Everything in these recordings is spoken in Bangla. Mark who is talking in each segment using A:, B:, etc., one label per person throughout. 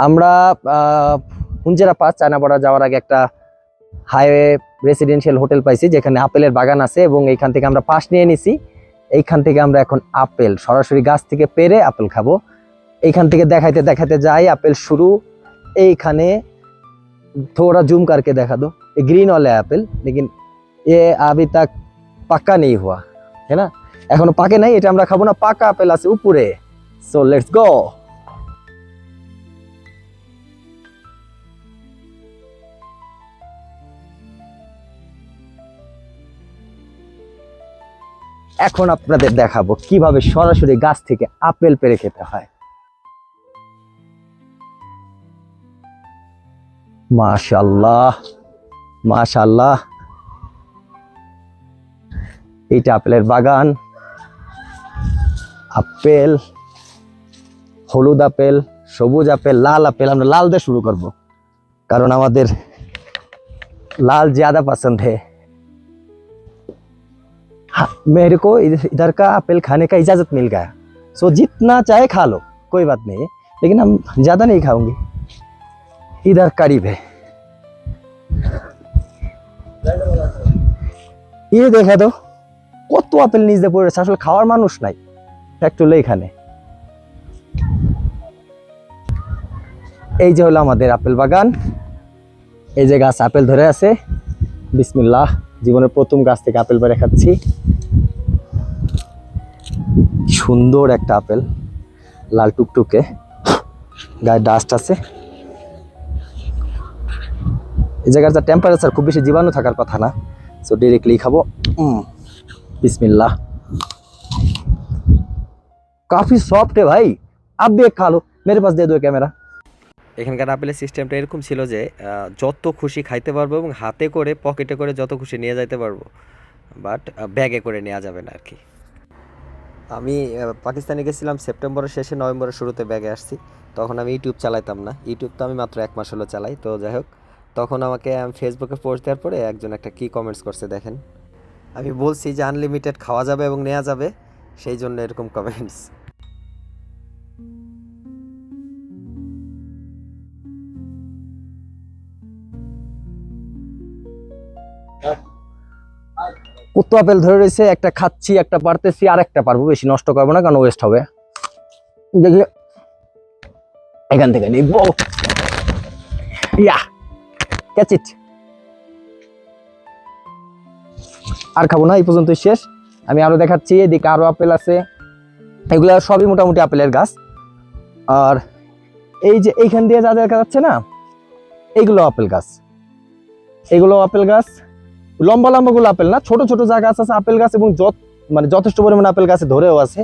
A: আমরা হুঞ্জেরা পাস চায়নাপাড়া যাওয়ার আগে একটা হাইওয়ে রেসিডেন্সিয়াল হোটেল পাইছি যেখানে আপেলের বাগান আছে এবং এইখান থেকে আমরা পাস নিয়ে নিছি এইখান থেকে আমরা এখন আপেল সরাসরি গাছ থেকে পেরে আপেল খাবো এইখান থেকে দেখাইতে দেখাইতে যাই আপেল শুরু এইখানে थोड़ा जूम करके देखा दो ये ग्रीन वाला है एप्पल लेकिन ये अभी तक पक्का नहीं हुआ है ना এখনো পাকে নাই এটা আমরা খাবো না পাকা আপেল আছে উপরে সো লেটস গো এখন আপনাদের দেখাবো কীভাবে সরাসরি গাছ থেকে আপেল পেরে খেতে হয়। মাশাল্লাহ মাশাল্লাহ এইটা আপেলের বাগান। আপেল, হলুদ আপেল, সবুজ আপেল, লাল আপেল, আমরা লাল দিয়ে শুরু করব। কারণ আমাদের লাল জাদা পছন্দ হ্যাঁ मेरे को इधर इधर का एप्पल खाने का इजाजत मिल गया सो जितना चाहे खा लो कोई बात नहीं है लेकिन हम ज्यादा नहीं खाऊंगी इधर करीब है ये দেখা তো কত আপেল নিচে পড়েছে আসলে খাওয়ার মানুষ নাই ফ্যাক্ট হলো এখানে এই যে হলো আমাদের আপেল বাগান এই যে গাছ আপেল ধরে আছে বিসমিল্লাহ জীবনের প্রথম গাছ থেকে আপেল বেড়ে খাচ্ছি সুন্দর একটা আপেল, লাল টুকটুকে, গায়ে ডাস্ট আছে। এই জায়গার যা টেম্পারেচার খুব বেশি জীবাণু থাকার কথা না সো ডিরেক্টলি খাব। বিসমিল্লা কাফি সফট ভাই আপনি এক খালো মেরে পাশ দিয়ে দেবে ক্যামেরা।
B: এখানকার আপেলের সিস্টেমটা এরকম ছিল যে যত খুশি খাইতে পারব এবং হাতে করে পকেটে করে যত খুশি নিয়ে যাইতে পারব বাট ব্যাগে করে নেওয়া যাবে না আর কি। আমি পাকিস্তানে গেছিলাম সেপ্টেম্বরের শেষে, নভেম্বরের শুরুতে ব্যাগে আসছি। তখন আমি ইউটিউব চালাইতাম না। ইউটিউব তো আমি মাত্র এক মাস হলো চালাই, তো যাই হোক। তখন আমাকে, আমি ফেসবুকে পোস্ট দেওয়ার পরে একজন একটা কি কমেন্টস করছে, দেখেন। আমি বলছি যে আনলিমিটেড খাওয়া যাবে এবং নেওয়া যাবে। সেই জন্য এরকম কমেন্টস
A: কত আপেল ধরে রয়েছে, একটা খাচ্ছি, একটা পারতেছি আর একটা পারব, বেশি নষ্ট করব না, কারণ ওয়েস্ট হবে। দেখি। এখান থেকে নিব ইয়া আর খাব না, এই পর্যন্ত শেষ। আমি আরও দেখাচ্ছি, এদিকে আরও আপেল আছে। এগুলা সবই মোটামুটি আপেলের গাছ। আর এই যে এইখান দিয়ে যা দেখা যাচ্ছে না এইগুলো আপেল গাছ। এগুলো আপেল গাছ। লম্বা লম্বা গুলো আপেল না, ছোট ছোট গাছ আছে, আপেল গাছ এবং মানে যথেষ্ট পরিমাণে আপেল গাছে ধরেও আছে।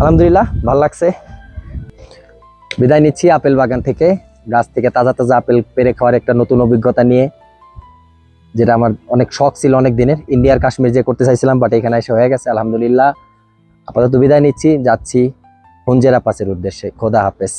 A: আলহামদুলিল্লাহ, ভালো লাগছে। বিদায় নিচ্ছি আপেল বাগান থেকে, গাছ থেকে তাজা তাজা আপেল পেরে খাওয়ার একটা নতুন অভিজ্ঞতা নিয়ে, যেটা আমার অনেক শখ ছিল অনেক দিনের ইন্ডিয়ার কাশ্মীর যে করতে চাইছিলাম বাট এখানে এসে হয়ে গেছে, আলহামদুলিল্লাহ। আপাতত বিদায় নিচ্ছি, যাচ্ছি হুঞ্জেরা পাসের উদ্দেশ্যে। খোদা হাফেজ।